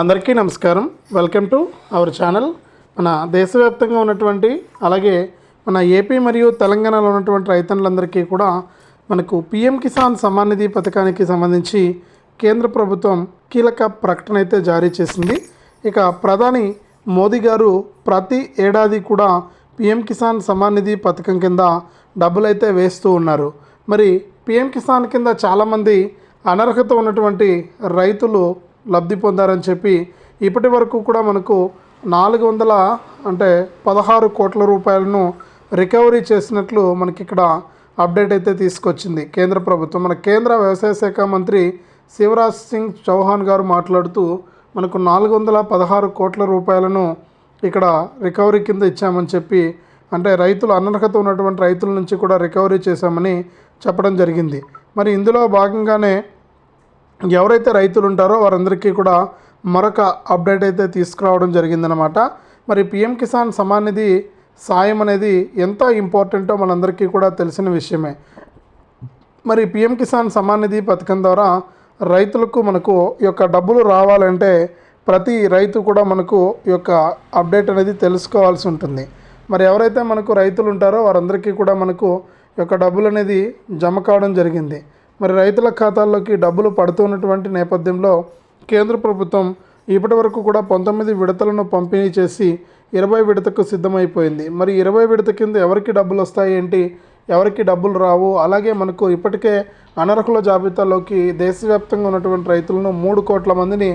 అందరికీ నమస్కారం. Welcome to our channel మన దేశవ్యాప్తంగా ఉన్నటువంటి అలాగే మన ఏపీ మరియు తెలంగాణలో ఉన్నటువంటి రైతన్నులందరికీ కూడా మనకు పిఎం కిసాన్ సమ్మాన్ నిధి పథకానికి సంబంధించి కేంద్ర ప్రభుత్వం కీలక ప్రకటన అయితే జారీ చేసింది. ఇక ప్రధాని మోదీ గారు ప్రతి ఏడాది కూడా పిఎం కిసాన్ సమ్మాన్ నిధి పథకం కింద డబ్బులు అయితే వేస్తూ ఉన్నారు. మరి పిఎం కిసాన్ కింద చాలామంది అనర్హత ఉన్నటువంటి రైతులు లబ్ధి పొందారని చెప్పి ఇప్పటి వరకు కూడా మనకు నాలుగు వందల అంటే పదహారు కోట్ల రూపాయలను రికవరీ చేసినట్లు మనకి ఇక్కడ అప్డేట్ అయితే తీసుకొచ్చింది కేంద్ర ప్రభుత్వం. మన కేంద్ర వ్యవసాయ శాఖ మంత్రి శివరాజ్ సింగ్ చౌహాన్ గారు మాట్లాడుతూ మనకు నాలుగు వందల పదహారు కోట్ల రూపాయలను ఇక్కడ రికవరీ కింద ఇచ్చామని చెప్పి అంటే రైతులు అనర్హత ఉన్నటువంటి రైతుల నుంచి కూడా రికవరీ చేశామని చెప్పడం జరిగింది. మరి ఇందులో భాగంగానే ఎవరైతే రైతులు ఉంటారో వారందరికీ కూడా మరొక అప్డేట్ అయితే తీసుకురావడం జరిగిందనమాట మరి పిఎం కిసాన్ సమాన్ నిధి సాయం అనేది ఎంత ఇంపార్టెంటో మనందరికీ కూడా తెలిసిన విషయమే. మరి పిఎం కిసాన్ సమాన్ నిధి పథకం ద్వారా రైతులకు మనకు ఈ యొక్క డబ్బులు రావాలంటే ప్రతి రైతు కూడా మనకు ఈ యొక్క అప్డేట్ అనేది తెలుసుకోవాల్సి ఉంటుంది. మరి ఎవరైతే మనకు రైతులు ఉంటారో వారందరికీ కూడా మనకు ఈ యొక్క డబ్బులు అనేది జమ కావడం జరిగింది. మరి రైతుల ఖాతాల్లోకి డబ్బులు పడుతున్నటువంటి నేపథ్యంలో కేంద్ర ప్రభుత్వం ఇప్పటి వరకు కూడా పంతొమ్మిది విడతలను పంపిణీ చేసి ఇరవై విడతకు సిద్ధమైపోయింది. మరి ఇరవై విడత కింద ఎవరికి డబ్బులు వస్తాయి ఏంటి? ఎవరికి డబ్బులు రావు? అలాగే మనకు ఇప్పటికే అనర్హుల జాబితాలోకి దేశవ్యాప్తంగా ఉన్నటువంటి రైతులను మూడు కోట్ల మందిని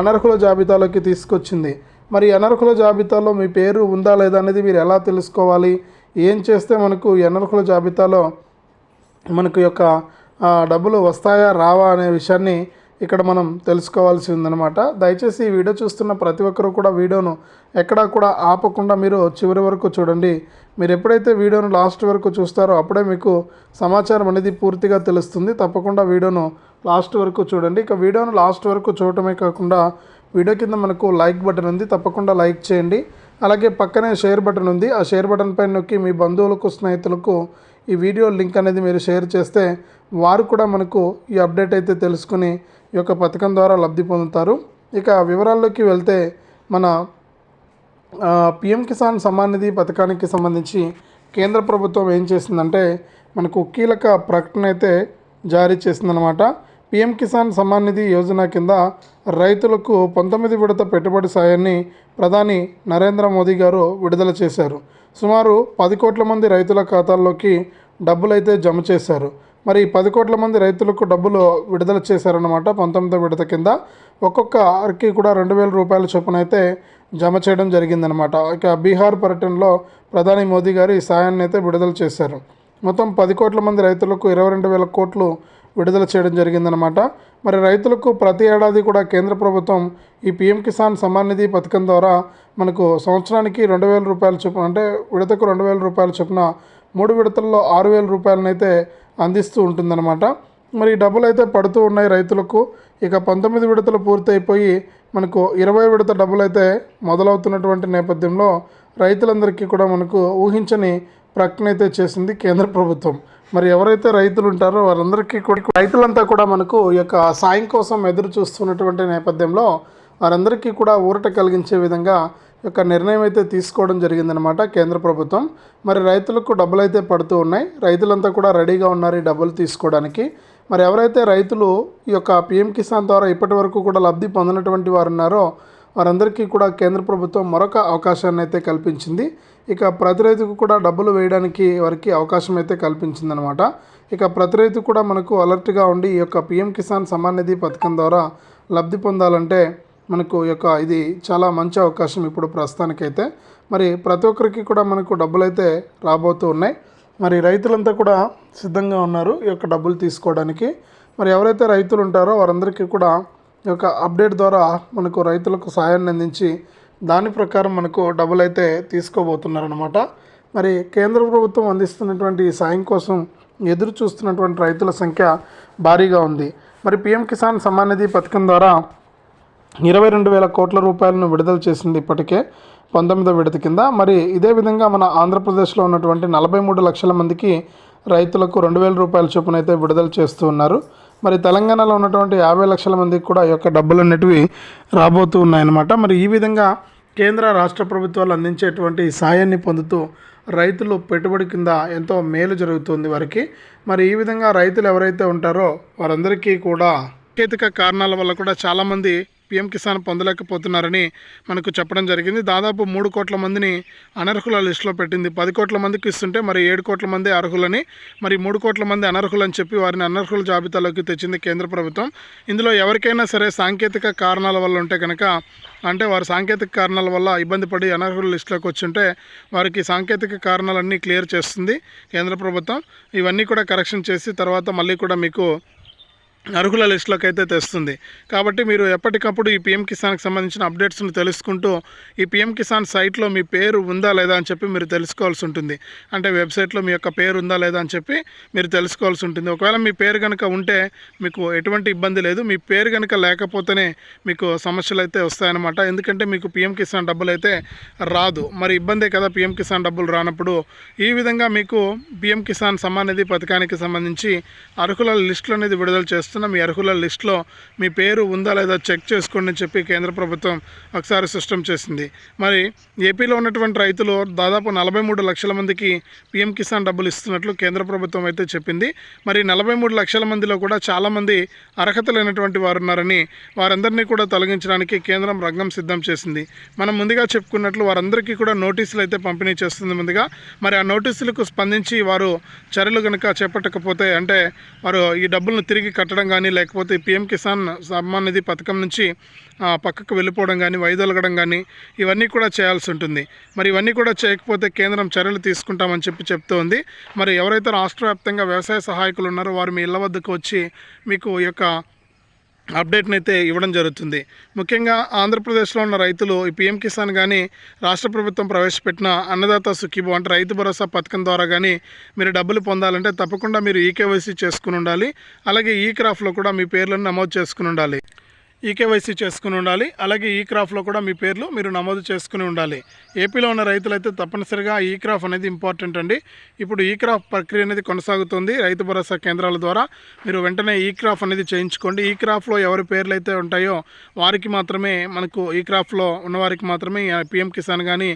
అనర్హుల జాబితాలోకి తీసుకొచ్చింది. మరి అనర్హుల జాబితాలో మీ పేరు ఉందా లేదా అనేది మీరు ఎలా తెలుసుకోవాలి? ఏం చేస్తే మనకు అనర్హుల జాబితాలో మనకు యొక్క డబ్బులు వస్తాయా రావా అనే విషయాన్ని ఇక్కడ మనం తెలుసుకోవాల్సి ఉందన్నమాట దయచేసి ఈ వీడియో చూస్తున్న ప్రతి ఒక్కరూ కూడా వీడియోను ఎక్కడా కూడా ఆపకుండా మీరు చివరి వరకు చూడండి. మీరు ఎప్పుడైతే వీడియోను లాస్ట్ వరకు చూస్తారో అప్పుడే మీకు సమాచారం అనేది పూర్తిగా తెలుస్తుంది. తప్పకుండా వీడియోను లాస్ట్ వరకు చూడండి. ఇక వీడియోను లాస్ట్ వరకు చూడటమే కాకుండా వీడియో కింద మనకు లైక్ బటన్ ఉంది. తప్పకుండా లైక్ చేయండి. అలాగే పక్కనే షేర్ బటన్ ఉంది. ఆ షేర్ బటన్ పైన నొక్కి మీ బంధువులకు స్నేహితులకు ఈ వీడియో లింక్ అనేది మీరు షేర్ చేస్తే వారు కూడా మనకు ఈ అప్డేట్ అయితే తెలుసుకుని ఈ యొక్క పథకం ద్వారా లబ్ధి పొందుతారు. ఇక వివరాల్లోకి వెళ్తే మన పిఎం కిసాన్ సమ్మాన్ నిధి పథకానికి సంబంధించి కేంద్ర ప్రభుత్వం ఏం చేసిందంటే మనకు కీలక ప్రకటన అయితే జారీ చేసిందనమాట పిఎం కిసాన్ సమ్మాన్ నిధి యోజన కింద రైతులకు పంతొమ్మిది విడత పెట్టుబడి సాయాన్ని ప్రధాని నరేంద్ర మోదీ గారు విడుదల చేశారు. సుమారు పది కోట్ల మంది రైతుల ఖాతాల్లోకి డబ్బులు అయితే జమ చేశారు. మరి పది కోట్ల మంది రైతులకు డబ్బులు విడుదల చేశారన్నమాట పంతొమ్మిదో విడత కింద. ఒక్కొక్కరికి కూడా రెండు వేల రూపాయల చొప్పున అయితే జమ చేయడం జరిగిందనమాట ఇక బీహార్ పర్యటనలో ప్రధాని మోదీ గారు ఈ సాయాన్ని అయితే విడుదల చేశారు. మొత్తం పది కోట్ల మంది రైతులకు ఇరవై రెండు వేల కోట్లు విడుదల చేయడం జరిగిందనమాట మరి రైతులకు ప్రతి ఏడాది కూడా కేంద్ర ప్రభుత్వం ఈ పిఎం కిసాన్ సమ్మాన్ నిధి పథకం ద్వారా మనకు సంవత్సరానికి రెండు వేల రూపాయల చొప్పున అంటే విడతకు రెండు వేల రూపాయల చొప్పున మూడు విడతల్లో ఆరు వేల రూపాయలనైతే అందిస్తూ ఉంటుందన్నమాట. మరి డబ్బులు అయితే పడుతూ ఉన్నాయి రైతులకు. ఇక పంతొమ్మిది విడతలు పూర్తయిపోయి మనకు ఇరవై విడత డబ్బులు అయితే మొదలవుతున్నటువంటి నేపథ్యంలో రైతులందరికీ కూడా మనకు ఊహించని ప్రకటన అయితే చేసింది కేంద్ర ప్రభుత్వం. మరి ఎవరైతే రైతులు ఉంటారో వారందరికీ కూడా రైతులంతా కూడా మనకు ఈ యొక్క సాయం కోసం ఎదురు చూస్తున్నటువంటి నేపథ్యంలో వారందరికీ కూడా ఊరట కలిగించే విధంగా ఈ యొక్క నిర్ణయం అయితే తీసుకోవడం జరిగిందనమాట కేంద్ర ప్రభుత్వం. మరి రైతులకు డబ్బులు అయితే పడుతూ ఉన్నాయి. రైతులంతా కూడా రెడీగా ఉన్నారు ఈ డబ్బులు తీసుకోవడానికి. మరి ఎవరైతే రైతులు ఈ యొక్క పిఎం కిసాన్ ద్వారా ఇప్పటి వరకు కూడా లబ్ధి పొందినటువంటి వారు ఉన్నారో వారందరికీ కూడా కేంద్ర ప్రభుత్వం మరొక అవకాశాన్ని అయితే కల్పించింది. ఇక ప్రతి రైతుకు కూడా డబ్బులు వేయడానికి వారికి అవకాశం అయితే కల్పించిందనమాట ఇక ప్రతి రైతు కూడా మనకు అలర్ట్గా ఉండి ఈ యొక్క పిఎం కిసాన్ సమ్మాన్ నిధి పథకం ద్వారా లబ్ధి పొందాలంటే మనకు ఈ యొక్క ఇది చాలా మంచి అవకాశం ఇప్పుడు ప్రస్తుతానికైతే. మరి ప్రతి ఒక్కరికి కూడా మనకు డబ్బులు అయితే రాబోతూ ఉన్నాయి. మరి రైతులంతా కూడా సిద్ధంగా ఉన్నారు ఈ యొక్క డబ్బులు తీసుకోవడానికి. మరి ఎవరైతే రైతులు ఉంటారో వారందరికీ కూడా యొక్క అప్డేట్ ద్వారా మనకు రైతులకు సాయాన్ని అందించి దాని ప్రకారం మనకు డబ్బులు అయితే తీసుకోబోతున్నారనమాట మరి కేంద్ర ప్రభుత్వం అందిస్తున్నటువంటి ఈ సాయం కోసం ఎదురు చూస్తున్నటువంటి రైతుల సంఖ్య భారీగా ఉంది. మరి పిఎం కిసాన్ సమ్మాన్ నిధి పథకం ద్వారా ఇరవై రెండు వేల కోట్ల రూపాయలను విడుదల చేసింది ఇప్పటికే పంతొమ్మిదో విడత కింద. మరి ఇదే విధంగా మన ఆంధ్రప్రదేశ్లో ఉన్నటువంటి నలభై మూడు లక్షల మందికి రైతులకు రెండు వేల రూపాయల చొప్పున అయితే విడుదల చేస్తూ ఉన్నారు. మరి తెలంగాణలో ఉన్నటువంటి యాభై లక్షల మందికి కూడా ఈ యొక్క డబ్బులు అనేటివి రాబోతూ ఉన్నాయన్నమాట. మరి ఈ విధంగా కేంద్ర రాష్ట్ర ప్రభుత్వాలు అందించేటువంటి సాయాన్ని పొందుతూ రైతులు పెట్టుబడి కింద ఎంతో మేలు జరుగుతుంది వారికి. మరి ఈ విధంగా రైతులు ఎవరైతే ఉంటారో వారందరికీ కూడా సాంకేతిక కారణాల వల్ల కూడా చాలామంది పీఎం కిసాన్ పొందలేకపోతున్నారని మనకు చెప్పడం జరిగింది. దాదాపు మూడు కోట్ల మందిని అనర్హుల లిస్టులో పెట్టింది. పది కోట్ల మందికి ఇస్తుంటే మరి ఏడు కోట్ల మంది అర్హులని మరి మూడు కోట్ల మంది అనర్హులని చెప్పి వారిని అనర్హుల జాబితాలోకి తెచ్చింది కేంద్ర ప్రభుత్వం. ఇందులో ఎవరికైనా సరే సాంకేతిక కారణాల వల్ల ఉంటే కనుక అంటే వారు సాంకేతిక కారణాల వల్ల ఇబ్బంది పడి అనర్హుల లిస్టులోకి వచ్చుంటే వారికి సాంకేతిక కారణాలన్నీ క్లియర్ చేస్తుంది కేంద్ర ప్రభుత్వం. ఇవన్నీ కూడా కరెక్షన్ చేసి తర్వాత మళ్ళీ కూడా మీకు అర్హుల లిస్టులోకి అయితే తెస్తుంది. కాబట్టి మీరు ఎప్పటికప్పుడు ఈ పిఎం కిసాన్కి సంబంధించిన అప్డేట్స్ని తెలుసుకుంటూ ఈ పిఎం కిసాన్ సైట్లో మీ పేరు ఉందా లేదా అని చెప్పి మీరు తెలుసుకోవాల్సి ఉంటుంది. అంటే వెబ్సైట్లో మీ యొక్క పేరు ఉందా లేదా అని చెప్పి మీరు తెలుసుకోవాల్సి ఉంటుంది. ఒకవేళ మీ పేరు కనుక ఉంటే మీకు ఎటువంటి ఇబ్బంది లేదు. మీ పేరు కనుక లేకపోతేనే మీకు సమస్యలు అయితే వస్తాయన్నమాట. ఎందుకంటే మీకు పిఎం కిసాన్ డబ్బులు అయితే రాదు. మరి ఇబ్బందే కదా పిఎం కిసాన్ డబ్బులు రానప్పుడు. ఈ విధంగా మీకు పిఎం కిసాన్ సమ్మాన్ నిధి పథకానికి సంబంధించి అర్హుల లిస్టులు అనేది విడుదల ఇస్తున్న మీ అర్హుల లిస్టులో మీ పేరు ఉందా లేదా చెక్ చేసుకోండి అని చెప్పి కేంద్ర ప్రభుత్వం ఒకసారి సిస్టమ్ చేసింది. మరి ఏపీలో ఉన్నటువంటి రైతులు దాదాపు నలభై మూడు లక్షల మందికి పిఎం కిసాన్ డబ్బులు ఇస్తున్నట్లు కేంద్ర ప్రభుత్వం అయితే చెప్పింది. మరి నలభై మూడు లక్షల మందిలో కూడా చాలామంది అర్హత లేనటువంటి వారు ఉన్నారని వారందరినీ కూడా తొలగించడానికి కేంద్రం రంగం సిద్ధం చేసింది. మనం ముందుగా చెప్పుకున్నట్లు వారందరికీ కూడా నోటీసులు అయితే పంపిణీ చేస్తుంది ముందుగా. మరి ఆ నోటీసులకు స్పందించి వారు చర్యలు కనుక చేపట్టకపోతే అంటే వారు ఈ డబ్బులను తిరిగి కట్టడం కానీ లేకపోతే పిఎం కిసాన్ సమ్మాన్ నిధి పథకం నుంచి పక్కకు వెళ్ళిపోవడం కానీ వైదొలగడం కానీ ఇవన్నీ కూడా చేయాల్సి ఉంటుంది. మరి ఇవన్నీ కూడా చేయకపోతే కేంద్రం చర్యలు తీసుకుంటామని చెప్పి చెప్తోంది. మరి ఎవరైతే రాష్ట్ర వ్యాప్తంగా వ్యవసాయ సహాయకులు ఉన్నారో వారు మీ ఇళ్ళ వద్దకు వచ్చి మీకు ఈ యొక్క అప్డేట్ని అయితే ఇవ్వడం జరుగుతుంది. ముఖ్యంగా ఆంధ్రప్రదేశ్లో ఉన్న రైతులు ఈ పిఎం కిసాన్ కానీ రాష్ట్ర ప్రభుత్వం ప్రవేశపెట్టిన అన్నదాత సుఖీబో అంటే రైతు భరోసా పథకం ద్వారా కానీ మీరు డబ్బులు పొందాలంటే తప్పకుండా మీరు ఈకేవైసీ చేసుకుని ఉండాలి. అలాగే ఈ క్రాఫ్లో కూడా మీ పేర్లను నమోదు చేసుకుని ఉండాలి. ఈకేవైసీ చేసుకుని ఉండాలి. అలాగే ఈ క్రాఫ్లో కూడా మీ పేర్లు మీరు నమోదు చేసుకుని ఉండాలి. ఏపీలో ఉన్న రైతులైతే తప్పనిసరిగా ఈ క్రాఫ్ అనేది ఇంపార్టెంట్ అండి. ఇప్పుడు ఈ క్రాఫ్ ప్రక్రియ అనేది కొనసాగుతుంది. రైతు భరోసా కేంద్రాల ద్వారా మీరు వెంటనే ఈ క్రాఫ్ అనేది చేయించుకోండి. ఈ క్రాఫ్లో ఎవరి పేర్లు అయితే ఉంటాయో వారికి మాత్రమే మనకు ఈ క్రాఫ్లో ఉన్నవారికి మాత్రమే పిఎం కిసాన్ కానీ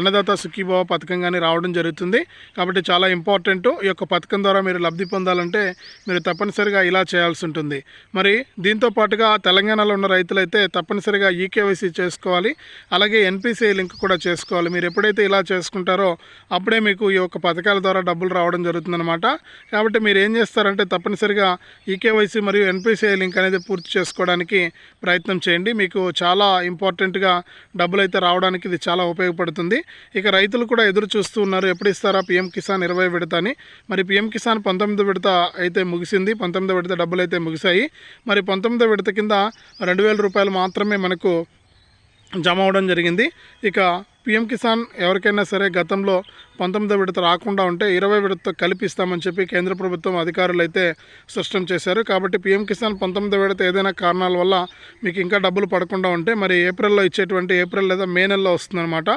అన్నదాత సుఖీభావ పథకం కానీ రావడం జరుగుతుంది. కాబట్టి చాలా ఇంపార్టెంట్ ఈ యొక్క పథకం ద్వారా మీరు లబ్ధి పొందాలంటే మీరు తప్పనిసరిగా ఇలా చేయాల్సి ఉంటుంది. మరి దీంతో పాటుగా తెలంగాణలో ఉన్న రైతులైతే తప్పనిసరిగా ఈకేవైసీ చేసుకోవాలి. అలాగే ఎన్పిసిఐ లింక్ కూడా చేసుకోవాలి. మీరు ఎప్పుడైతే ఇలా చేసుకుంటారో అప్పుడే మీకు ఈ యొక్క పథకాల ద్వారా డబ్బులు రావడం జరుగుతుందన్నమాట. కాబట్టి మీరు ఏం చేస్తారంటే తప్పనిసరిగా ఈకేవైసీ మరియు ఎన్పిసిఐ లింక్ అనేది పూర్తి చేసుకోవడానికి ప్రయత్నం చేయండి. మీకు చాలా ఇంపార్టెంట్గా డబ్బులు అయితే రావడానికి ఇది చాలా ఉపయోగపడుతుంది. ఇక రైతులు కూడా ఎదురు చూస్తూ ఉన్నారు. ఎప్పుడు ఇస్తారా? పిఎం కిసాన్ ఇరవై విడత అని. మరి పిఎం కిసాన్ పంతొమ్మిది విడత అయితే ముగిసింది. పంతొమ్మిది విడత డబ్బులు అయితే ముగిశాయి. మరి పంతొమ్మిదో విడత కింద రెండు వేల రూపాయలు మాత్రమే మనకు జమ అవడం జరిగింది. ఇక పిఎం కిసాన్ ఎవరికైనా సరే గతంలో పంతొమ్మిదో విడత రాకుండా ఉంటే ఇరవై విడత కల్పిస్తామని చెప్పి కేంద్ర ప్రభుత్వం అధికారులు అయితే స్పష్టం చేశారు. కాబట్టి పిఎం కిసాన్ పంతొమ్మిదో విడత ఏదైనా కారణాల వల్ల మీకు ఇంకా డబ్బులు పడకుండా ఉంటే మరి ఏప్రిల్లో ఇచ్చేటువంటి ఏప్రిల్ లేదా మే నెలలో వస్తుందన్నమాట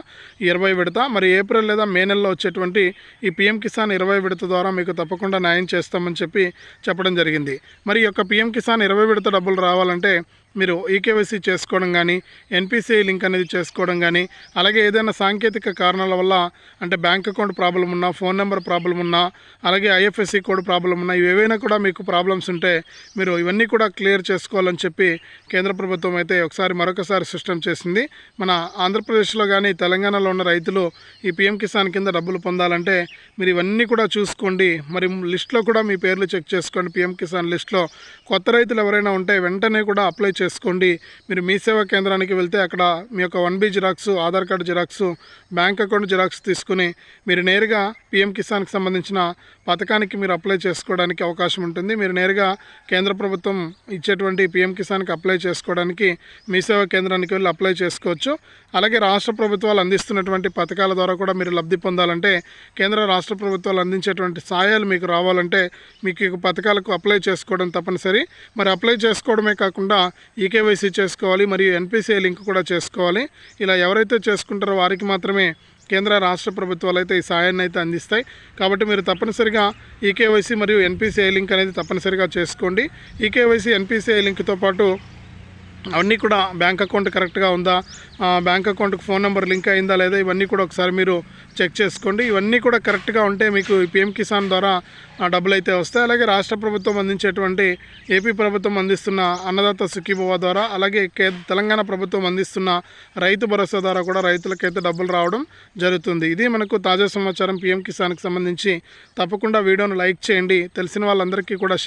ఇరవై విడత. మరి ఏప్రిల్ లేదా మే నెలలో వచ్చేటువంటి ఈ పిఎం కిసాన్ ఇరవై విడత ద్వారా మీకు తప్పకుండా న్యాయం చేస్తామని చెప్పి చెప్పడం జరిగింది. మరి ఈ యొక్క పిఎం కిసాన్ ఇరవై విడత డబ్బులు రావాలంటే మీరు ఈకేవైసీ చేసుకోవడం కానీ ఎన్పిసిఐ లింక్ అనేది చేసుకోవడం కానీ అలాగే ఏదైనా సాంకేతిక కారణాల వల్ల అంటే బ్యాంక్ అకౌంట్ ప్రాబ్లం ఉన్నా ఫోన్ నెంబర్ ప్రాబ్లం ఉన్నా అలాగే ఐఎఫ్ఎస్సి కోడ్ ప్రాబ్లం ఉన్నా ఇవేవైనా కూడా మీకు ప్రాబ్లమ్స్ ఉంటే మీరు ఇవన్నీ కూడా క్లియర్ చేసుకోవాలని చెప్పి కేంద్ర ప్రభుత్వం అయితే ఒకసారి మరొకసారి సిస్టమ్ చేసింది. మన ఆంధ్రప్రదేశ్లో కానీ తెలంగాణలో ఉన్న రైతులు ఈ పిఎం కిసాన్ కింద డబ్బులు పొందాలంటే మీరు ఇవన్నీ కూడా చూసుకోండి. మరి లిస్ట్లో కూడా మీ పేర్లు చెక్ చేసుకోండి. పిఎం కిసాన్ లిస్ట్లో కొత్త రైతులు ఎవరైనా ఉంటే వెంటనే కూడా అప్లై చేసుకోండి మీరు మీ సేవా కేంద్రానికి వెళ్తే అక్కడ మీ యొక్క one B xerox Aadhaar card xerox bank account xerox తీసుకుని మీరు నేరుగా పిఎం కిసాన్కి సంబంధించిన పథకానికి మీరు అప్లై చేసుకోవడానికి అవకాశం ఉంటుంది. మీరు నేరుగా కేంద్ర ప్రభుత్వం ఇచ్చేటువంటి పిఎం కిసాన్కి అప్లై చేసుకోవడానికి మీ సేవా కేంద్రానికి వెళ్ళి అప్లై చేసుకోవచ్చు. అలాగే రాష్ట్ర ప్రభుత్వాలు అందిస్తున్నటువంటి పథకాల ద్వారా కూడా మీరు లబ్ధి పొందాలంటే కేంద్ర రాష్ట్ర ప్రభుత్వాలు అందించేటువంటి సాయాలు మీకు రావాలంటే మీకు ఈ పథకాలకు అప్లై చేసుకోవడం తప్పనిసరి. మరి అప్లై చేసుకోవడమే కాకుండా ఈకేవైసీ చేసుకోవాలి మరియు ఎన్పిసిఐ లింక్ కూడా చేసుకోవాలి. ఇలా ఎవరైతే చేసుకుంటారో వారికి మాత్రమే కేంద్ర రాష్ట్ర ప్రభుత్వాలు అయితే ఈ సాయాన్ని అయితే అందిస్తాయి. కాబట్టి మీరు తప్పనిసరిగా ఈకేవైసీ మరియు ఎన్పిసిఐ లింక్ అనేది తప్పనిసరిగా చేసుకోండి. ఈకేవైసీ ఎన్పిసిఐ లింక్తో పాటు అవన్నీ కూడా బ్యాంక్ అకౌంట్ కరెక్ట్గా ఉందా? బ్యాంక్ అకౌంట్కి ఫోన్ నెంబర్ లింక్ అయిందా లేదా? ఇవన్నీ కూడా ఒకసారి మీరు చెక్ చేసుకోండి. ఇవన్నీ కూడా కరెక్ట్గా ఉంటే మీకు పిఎం కిసాన్ ద్వారా డబ్బులు అయితే వస్తాయి. అలాగే రాష్ట్ర ప్రభుత్వం అందించేటువంటి ఏపీ ప్రభుత్వం అందిస్తున్న అన్నదాత సుఖీభవ ద్వారా అలాగే కే తెలంగాణ ప్రభుత్వం అందిస్తున్న రైతు భరోసా ద్వారా కూడా రైతులకైతే డబ్బులు రావడం జరుగుతుంది. ఇది మనకు తాజా సమాచారం. పిఎం కిసాన్కి సంబంధించి తప్పకుండా వీడియోను లైక్ చేయండి. తెలిసిన వాళ్ళందరికీ కూడా